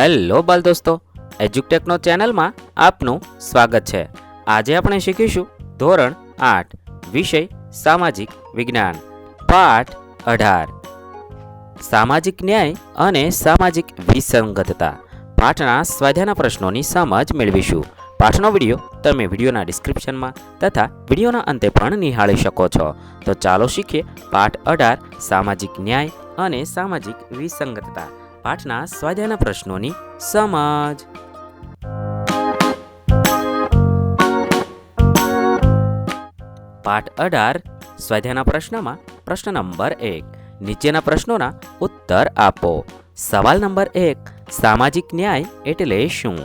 Hello બાલ દોસ્તો, એજ્યુકટેકનો ચેનલમાં આપનું સ્વાગત છે. આજે આપણે શીખીશું ધોરણ આઠ, વિષય સામાજિક વિજ્ઞાન, પાઠ અઢાર. સામાજિક ન્યાય અને સામાજિક વિસંગતતા. પાઠના સ્વાધ્યાયના પ્રશ્નોની સમજ મેળવીશું. પાઠનો વીડિયો તમે વિડીયોના ડિસ્ક્રિપ્શનમાં તથા વિડીયોના અંતે પણ નિહાળી શકો છો. તો ચાલો શીખીએ પાઠ અઢાર, સામાજિક ન્યાય અને સામાજિક વિસંગતતા. પાઠના સ્વાધ્યાયના પ્રશ્નોની સમજ. પાઠ અઢાર, સ્વાધ્યાયના પ્રશ્નમાં પ્રશ્ન નંબર એક. નીચેના પ્રશ્નોના ઉત્તર આપો. સવાલ નંબર એક, સામાજિક ન્યાય એટલે શું?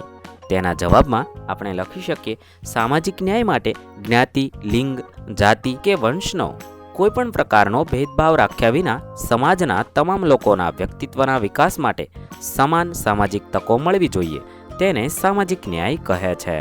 તેના જવાબમાં આપણે લખી શકીએ, સામાજિક ન્યાય માટે જ્ઞાતિ, લિંગ, જાતિ કે વંશનો. કોઈ પણ પ્રકારનો ભેદભાવ રાખ્યા વિના સમાજના તમામ લોકોના વ્યક્તિત્વના વિકાસ માટે સમાન સામાજિક તકો મળવી જોઈએ, તેને સામાજિક ન્યાય કહે છે.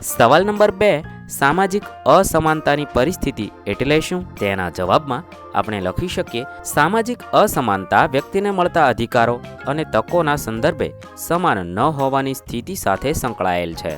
સવાલ નંબર બે, સામાજિક અસમાનતાની પરિસ્થિતિ એટલે શું? તેના જવાબમાં આપણે લખી શકીએ, સામાજિક અસમાનતા વ્યક્તિને મળતા અધિકારો અને તકોના સંદર્ભે સમાન ન હોવાની સ્થિતિ સાથે સંકળાયેલ છે.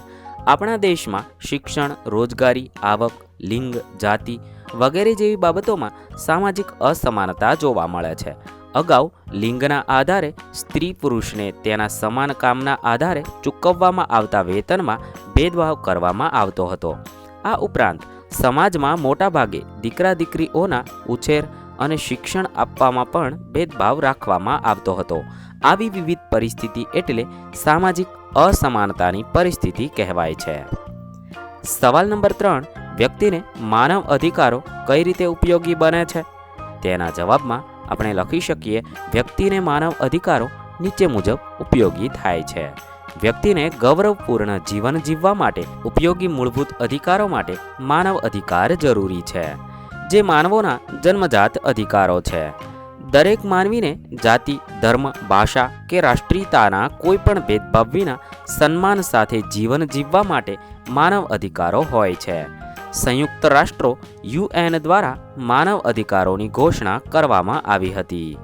આપણા દેશમાં શિક્ષણ, રોજગારી, આવક, લિંગ, જાતિ વગેરે જેવી બાબતોમાં સામાજિક અસમાનતા જોવા મળે છે. અગાઉ લિંગના આધારે સ્ત્રી પુરુષને તેના સમાન કામના આધારે ચૂકવવામાં આવતા વેતનમાં ભેદભાવ કરવામાં આવતો હતો. આ ઉપરાંત સમાજમાં મોટાભાગે દીકરા દીકરીઓના ઉછેર અને શિક્ષણ આપવામાં પણ ભેદભાવ રાખવામાં આવતો હતો. આવી વિવિધ પરિસ્થિતિ એટલે સામાજિક અસમાનતાની પરિસ્થિતિ કહેવાય છે. સવાલ નંબર ત્રણ વ્યક્તિને માનવ અધિકારો કઈ રીતે ઉપયોગી બને છે? તેના જવાબમાં આપણે લખી શકીએ, વ્યક્તિને માનવ અધિકારો નીચે મુજબ ઉપયોગી થાય છે. વ્યક્તિને ગૌરવપૂર્ણ જીવન જીવવા માટે ઉપયોગી મૂળભૂત અધિકારો માટે માનવ અધિકાર જરૂરી છે, જે માનવોના જન્મજાત અધિકારો છે. દરેક માનવીને જાતિ, ધર્મ, ભાષા કે રાષ્ટ્રીયતાના કોઈ પણ ભેદભાવ વિના સન્માન સાથે જીવન જીવવા માટે માનવ અધિકારો હોય છે. સંયુક્ત રાષ્ટ્રો યુએન દ્વારા માનવ અધિકારોની ઘોષણા કરવામાં આવી હતી.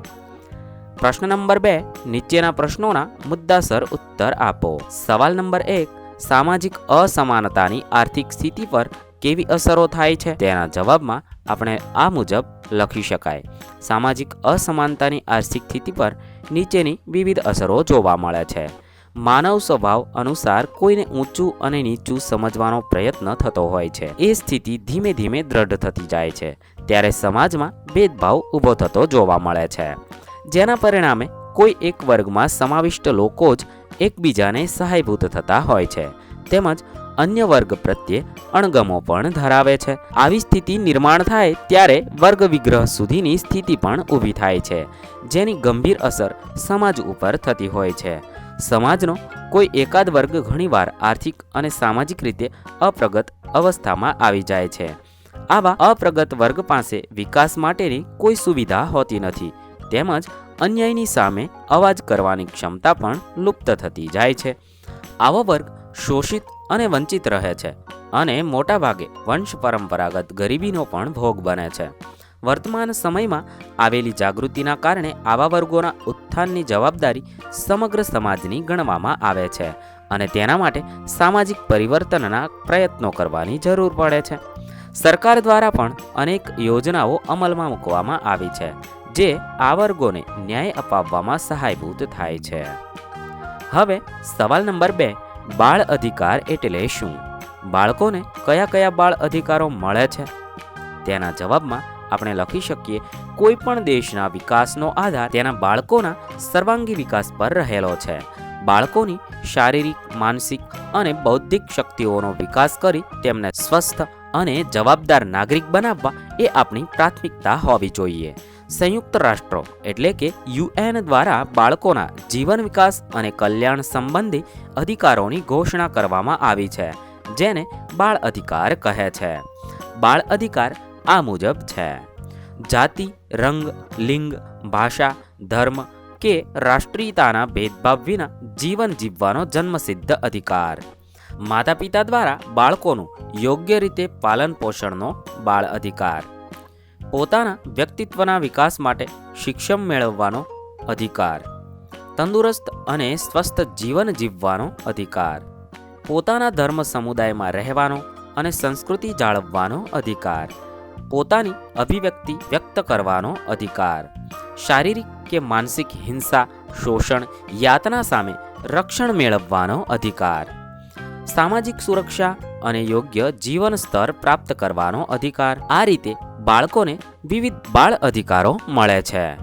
પ્રશ્ન નંબર બે, નીચેના પ્રશ્નોના મુદ્દાસર ઉત્તર આપો. સવાલ નંબર એક, સામાજિક અસમાનતાની આર્થિક સ્થિતિ પર કેવી અસરો થાય છે? તેના જવાબમાં આપણે આ મુજબ લખી શકાય. સામાજિક અસમાનતાની આર્થિક સ્થિતિ પર નીચેની વિવિધ અસરો જોવા મળે છે. માનવ સ્વભાવ અનુસાર કોઈને ઊંચું અને નીચું સમજવાનો પ્રયત્ન થતો હોય છે. એ સ્થિતિ ધીમે ધીમે દ્રઢ થતી જાય છે. ત્યારે સમાજમાં ભેદભાવ ઊભો થતો જોવા મળે છે. જેના પરિણામે કોઈ એક વર્ગમાં સમાવિષ્ટ લોકો જ એકબીજાને સહાયભૂત થતા હોય છે. તેમજ અન્ય વર્ગ પ્રત્યે અણગમો પણ ધરાવે છે. આવી સ્થિતિ નિર્માણ થાય ત્યારે વર્ગ વિગ્રહ સુધીની સ્થિતિ પણ ઊભી થાય છે. જેની ગંભીર અસર સમાજ ઉપર થતી હોય છે. સમાજનો કોઈ એકાદ વર્ગ ઘણીવાર આર્થિક અને સામાજિક રીતે અપ્રગત અવસ્થામાં આવી જાય છે. આવા અપ્રગત વર્ગ પાસે વિકાસ માટેની કોઈ સુવિધા હોતી નથી. તેમજ અન્યાયની સામે અવાજ કરવાની ક્ષમતા પણ લુપ્ત થતી જાય છે. આવો વર્ગ શોષિત અને વંચિત રહે છે અને મોટાભાગે વંશ પરંપરાગત ગરીબીનો પણ ભોગ બને છે. વર્તમાન સમયમાં આવેલી જાગૃતિના કારણે આવા વર્ગોના ઉત્થાનની જવાબદારી સમગ્ર સમાજની ગણવામાં આવે છે અને તેના માટે સામાજિક પરિવર્તનના પ્રયત્નો કરવાની જરૂર પડે છે. સરકાર દ્વારા પણ અનેક યોજનાઓ અમલમાં મૂકવામાં આવી છે, જે આ વર્ગોને ન્યાય અપાવવામાં સહાયભૂત થાય છે. હવે સવાલ નંબર બે, બાળ અધિકાર એટલે શું? બાળકોને કયા કયા બાળ અધિકારો મળે છે? તેના જવાબમાં આપણે લખી શકીએ કોઈ પણ દેશના વિકાસનો આધાર તેના બાળકોના સર્વાંગી વિકાસ પર રહેલો છે. બાળકોની શારીરિક, માનસિક અને બૌદ્ધિક શક્તિઓનો વિકાસ કરી તેમને સ્વસ્થ અને જવાબદાર નાગરિક બનાવવા એ આપણી પ્રાથમિકતા હોવી જોઈએ. સંયુક્ત રાષ્ટ્રો એટલે કે યુએન દ્વારા બાળકોના જીવન વિકાસ અને કલ્યાણ સંબંધી અધિકારોની ઘોષણા કરવામાં આવી છે, જેને બાળ અધિકાર કહે છે. બાળ અધિકાર આ મુજબ છે. જાતિ, રંગ, લિંગ, ભાષા, ધર્મ કે રાષ્ટ્રીયતાના ભેદભાવ વિના જીવન જીવવાનો જન્મસિદ્ધ અધિકાર. માતા પિતા દ્વારા બાળકોનું યોગ્ય રીતે પાલન પોષણનો બાળ અધિકાર. પોતાના વ્યક્તિત્વના વિકાસ માટે શિક્ષણ મેળવવાનો અધિકાર. તંદુરસ્ત અને સ્વસ્થ જીવન જીવવાનો અધિકાર. પોતાના ધર્મ સમુદાયમાં રહેવાનો અને સંસ્કૃતિ જાળવવાનો અધિકાર. પોતાની અભિવ્યક્તિ વ્યક્ત કરવાનો અધિકાર. શારીરિક કે માનસિક હિંસા, શોષણ, યાતના સામે રક્ષણ મેળવવાનો અધિકાર. સામાજિક સુરક્ષા અને યોગ્ય જીવન સ્તર પ્રાપ્ત કરવાનો અધિકાર. આ રીતે બાળકોને વિવિધ બાળ અધિકારો મળે છે.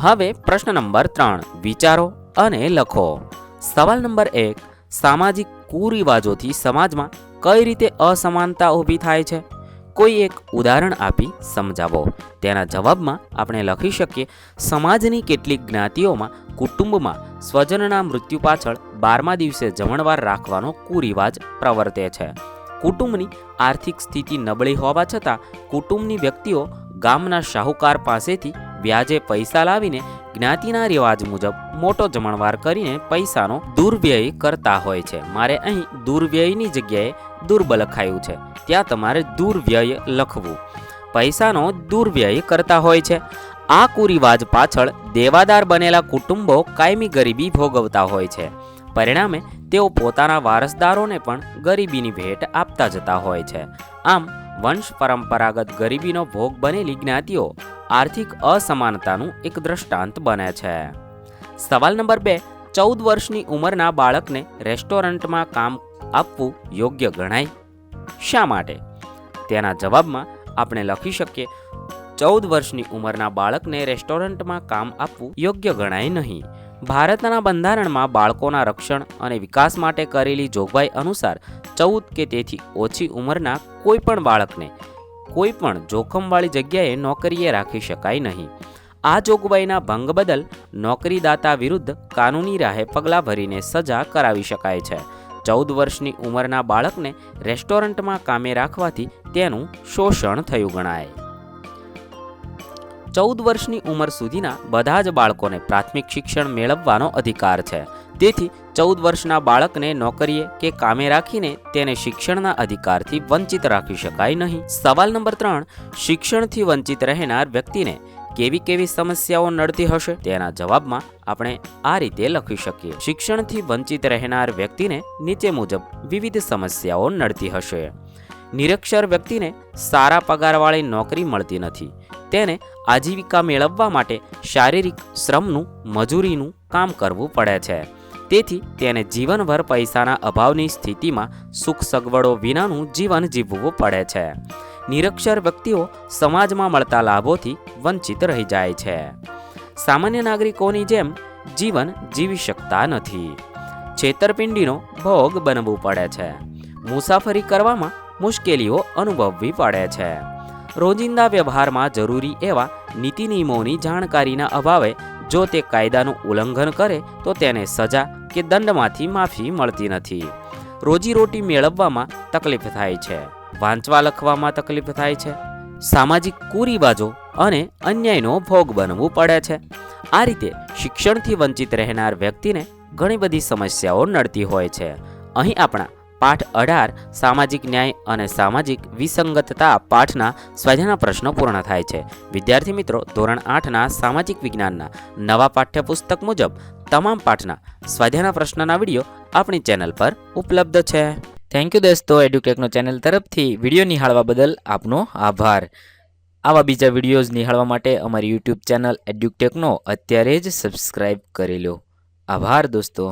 હવે પ્રશ્ન નંબર ત્રણ, વિચારો અને લખો. સવાલ નંબર એક, સામાજિક કુરિવાજોથી સમાજમાં કઈ રીતે અસમાનતા ઊભી થાય છે? કોઈ એક ઉદાહરણ આપી સમજાવો. તેના જવાબમાં આપણે લખી શકીએ, સમાજની કેટલીક જ્ઞાતિઓમાં કુટુંબમાં સ્વજનના મૃત્યુ પાછળ બારમા દિવસે જમણવાર રાખવાનો કુરિવાજ પ્રવર્તે છે. કુટુંબની આર્થિક સ્થિતિ નબળી હોવા છતાં કુટુંબની વ્યક્તિઓ ગામના શાહુકાર પાસેથી વ્યાજે પૈસા લાવીને જ્ઞાતિના રિવાજ મુજબ મોટો જમણવાર કરીને પૈસાનો દુર્વ્યય કરતા હોય છે. મારે અહીં દુર્વ્યયની જગ્યાએ દુર્બ લખાયું છે. ત્યાં તમારે દુર્વ્યય લખવું. પૈસાનો દુર્વ્યય કરતા હોય છે. આ કુરિવાજ પાછળ દેવાદાર બનેલા કુટુંબો કાયમી ગરીબી ભોગવતા હોય છે. પરિણામે તેઓ પોતાના વારસદારોને પણ ગરીબીની ભેટ આપતા જતા હોય છે. આમ વંશ પરંપરાગત ગરીબીનો ભોગ બનેલી જ્ઞાતિઓ આર્થિક અસમાનતાનું એક દ્રષ્ટાંત બને છે. સવાલ નંબર બે, ચૌદ વર્ષની ઉંમરના બાળકને રેસ્ટોરન્ટમાં કામ આપવું યોગ્ય ગણાય? શા માટે? તેના જવાબમાં આપણે લખી શકીએ, ચૌદ વર્ષની ઉંમરના બાળકને રેસ્ટોરન્ટમાં કામ આપવું યોગ્ય ગણાય નહીં. ભારતના બંધારણમાં બાળકોના રક્ષણ અને વિકાસ માટે કરેલી જોગવાઈ અનુસાર ચૌદ કે તેથી ઓછી ઉંમરના કોઈ પણ બાળકને કોઈ પણ જોખમવાળી જગ્યાએ નોકરીએ રાખી શકાય નહીં. આ જોગવાઈના ભંગ બદલ નોકરીદાતા વિરુદ્ધ કાનૂની રાહે પગલાં ભરીને સજા કરાવી શકાય છે. ચૌદ વર્ષની ઉંમરના બાળકને રેસ્ટોરન્ટમાં કામે રાખવાથી તેનું શોષણ થયું ગણાય. ચૌદ વર્ષની ઉંમર સુધીના બધા જ બાળકોને પ્રાથમિક શિક્ષણ મેળવવાનો અધિકાર છે. તેથી ચૌદ વર્ષના બાળકને નોકરીએ કે કામે રાખીને તેને શિક્ષણના અધિકારથી વંચિત રાખી શકાય નહીં. સવાલ નંબર ત્રણ, શિક્ષણથી વંચિત રહેનાર વ્યક્તિને કેવી કેવી સમસ્યાઓ નડતી હશે? તેના જવાબમાં આપણે આ રીતે લખી શકીએ. શિક્ષણથી વંચિત રહેનાર વ્યક્તિને નીચે મુજબ વિવિધ સમસ્યાઓ નડતી હશે. નિરક્ષર વ્યક્તિને સારા પગારવાળી નોકરી મળતી નથી. તેને આજીવિકા મેળવવા માટે શારીરિક શ્રમનું, મજૂરીનું કામ કરવું પડે છે. તેથી તેને જીવનભર પૈસાના અભાવની સ્થિતિમાં સુખ સગવડો વિનાનું જીવન જીવવું પડે છે. નિરક્ષર વ્યક્તિઓ સમાજમાં મળતા લાભોથી વંચિત રહી જાય છે. સામાન્ય નાગરિકોની જેમ જીવન જીવી શકતા નથી. છેતરપિંડીનો ભોગ બનવું પડે છે. મુસાફરી કરવામાં મુશ્કેલીઓ અનુભવવી પડે છે. રોજિંદા વ્યવહારમાં જરૂરી એવા નીતિ નિયમોની જાણકારીના અભાવે જો તે કાયદાનું ઉલ્લંઘન કરે તો તેને સજા કે દંડમાંથી માફી મળતી નથી. રોજીરોટી મેળવવામાં તકલીફ થાય છે. વાંચવા લખવામાં તકલીફ થાય છે. સામાજિક કુરિવાજો અને અન્યાયનો ભોગ બનવું પડે છે. આ રીતે શિક્ષણથી વંચિત રહેનાર વ્યક્તિને ઘણી બધી સમસ્યાઓ નડતી હોય છે. અહીં આપણા પાઠ અઢાર, સામાજિક ન્યાય અને સામાજિક વિસંગતતા પાઠના સ્વાધ્યાયના પ્રશ્નો પૂર્ણ થાય છે. વિદ્યાર્થી મિત્રો, ધોરણ આઠના સામાજિક વિજ્ઞાનના નવા પાઠ્યપુસ્તક મુજબ તમામ પાઠના સ્વાધ્યાયના પ્રશ્નના વીડિયો આપણી ચેનલ પર ઉપલબ્ધ છે. થેન્ક યુ દોસ્તો એડ્યુટેકનો ચેનલ તરફથી. વીડિયો નિહાળવા બદલ આપનો આભાર. આવા બીજા વિડીયોઝ નિહાળવા માટે અમારી યુટ્યુબ ચેનલ એડ્યુટેકનો અત્યારે જ સબસ્ક્રાઇબ કરી લો. આભાર દોસ્તો.